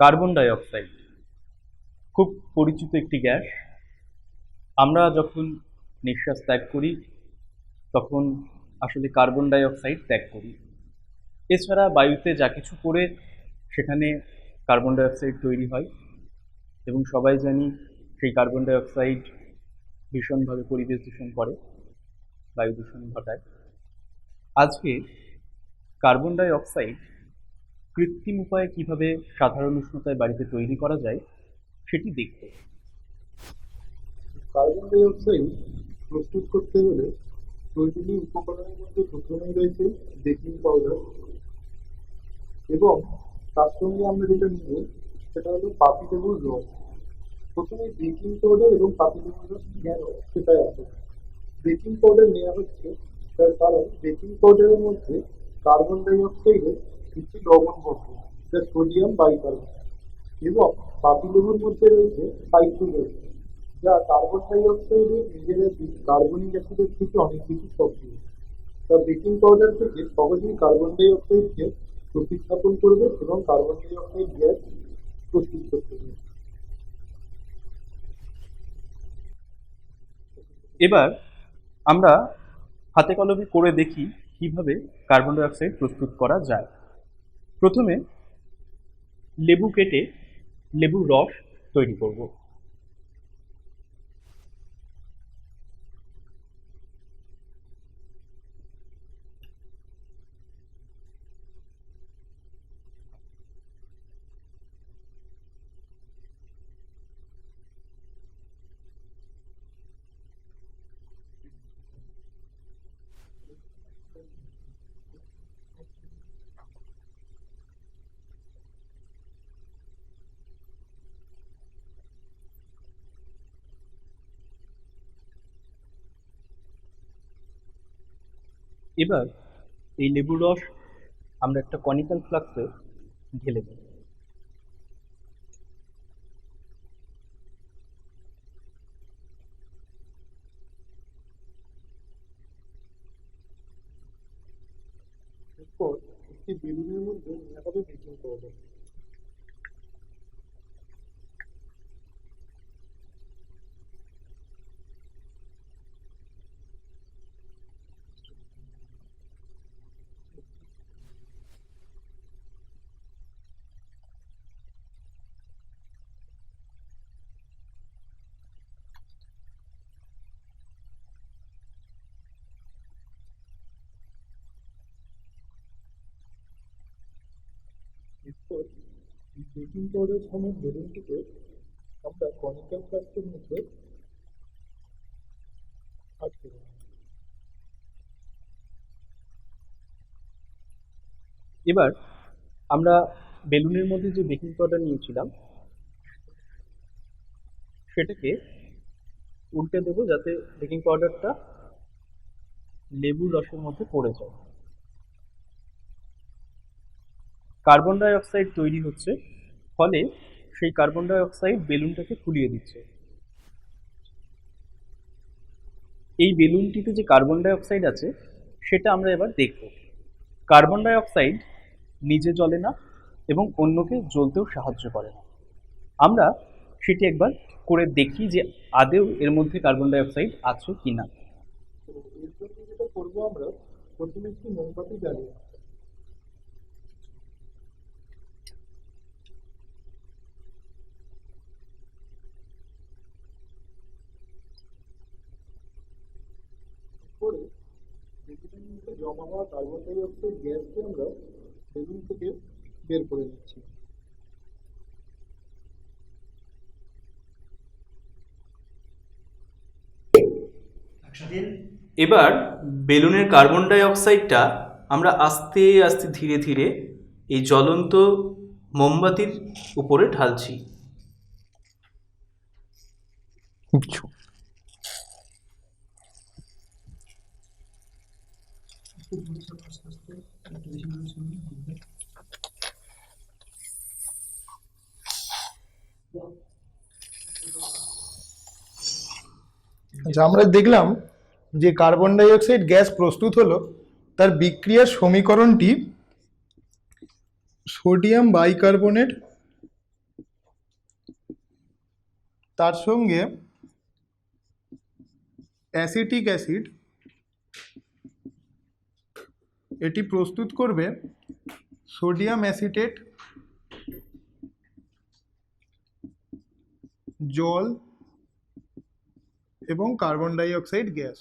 Carbon die oxide খুব পরিচিত একটি গ্যাস। আমরা যখন নিঃশ্বাস ত্যাগ করি, তখন আসলে কার্বন ডাই অক্সাইড ত্যাগ করি। এছাড়া বায়ুতে যা কিছু করে, সেখানে কার্বন ডাই অক্সাইড তৈরি হয় এবং সবাই জানি সেই কার্বন ডাই অক্সাইড ভীষণভাবে পরিবেশ দূষণ করে, বায়ু দূষণ ঘটায়। আজকে কার্বন ডাই অক্সাইড কৃত্রিম উপায়ে কীভাবে সাধারণ উষ্ণতায় বাড়িতে তৈরি করা যায়, সেটি দেখব কার্বন ডাই অক্সাইড প্রস্তুত করতে হলে প্রয়োজনীয় উপকরণের মধ্যে প্রথমেই রয়েছে, বেকিং পাউডার এবং তার সঙ্গে আমরা যেটা নিব, সেটা হলো পাতি লেবুর রস। প্রথমে বেকিং পাউডার এবং পাতি লেবুর রস সেটাই আছে বেকিং পাউডার নেওয়া হচ্ছে তার কারণ বেকিং পাউডারের মধ্যে কার্বন ডাই কিছু লবণ বসে যা সোডিয়াম বাইকার্বনেট এবং পাতি লেবুর মধ্যে রয়েছে সাইট্রোজেন, যা কার্বন ডাই অক্সাইডের নিজেরা কার্বনিক অ্যাসিডের থেকে অনেক বেশি সক্রিয়। তা বেকিং পাউডার থেকে সহজেই কার্বন ডাই অক্সাইডকে প্রতিস্থাপন করবে এবং কার্বন ডাই অক্সাইড গ্যাস প্রস্তুত করতে হবে। এবার আমরা হাতে কলমে করে দেখি কীভাবে কার্বন ডাই অক্সাইড প্রস্তুত করা যায়। প্রথমে লেবু কেটে লেবুর রস তৈরি করব। এবার এই লেবুর রস আমরা একটা কনিক্যাল ফ্লাক্সে ঢেলে দিই এরপর একটি বেলুনের মধ্যে মেলাভাবে বেকিং এরপর এই বেকিং পাউডার সমেত বেলুনটিকে আমরা কনিক্যাল ফ্লাস্কের মধ্যে আটকে এবার আমরা বেলুনের মধ্যে যে বেকিং পাউডার নিয়েছিলাম, সেটাকে উল্টে দেবো যাতে বেকিং পাউডারটা লেবুর রসের মধ্যে পড়ে যায়। কার্বন ডাই অক্সাইড তৈরি হচ্ছে ফলে সেই কার্বন ডাই অক্সাইড বেলুনটাকে ফুলিয়ে দিচ্ছে। এই বেলুনটিতে যে কার্বন ডাইঅক্সাইড আছে, সেটা আমরা এবার দেখব। কার্বন ডাইঅক্সাইড নিজে জ্বলে না এবং অন্যকে জ্বলতেও সাহায্য করে না। আমরা সেটি একবার করে দেখি যে আদেও এর মধ্যে কার্বন ডাইঅক্সাইড আছে কি না যেটা করব আমরা? প্রথমে একটি মোমবাতি জ্বালিয়ে জমা হওয়া কার্বন ডাই অক্সাইড গ্যাসকে আমরা বেলুন থেকে বের করে নিচ্ছি এবার বেলুনের কার্বন ডাই অক্সাইডটা আমরা আস্তে আস্তে ধীরে ধীরে এই জ্বলন্ত মোমবাতির উপরে ঢালছি। আচ্ছা আমরা দেখলাম যে কার্বন ডাইঅক্সাইড গ্যাস প্রস্তুত হলো, তার বিক্রিয়ার সমীকরণটি সোডিয়াম বাইকার্বনেট তার সঙ্গে অ্যাসিটিক অ্যাসিড এটি প্রস্তুত করবে সোডিয়াম অ্যাসিটেট জল এবং কার্বন ডাইঅক্সাইড গ্যাস।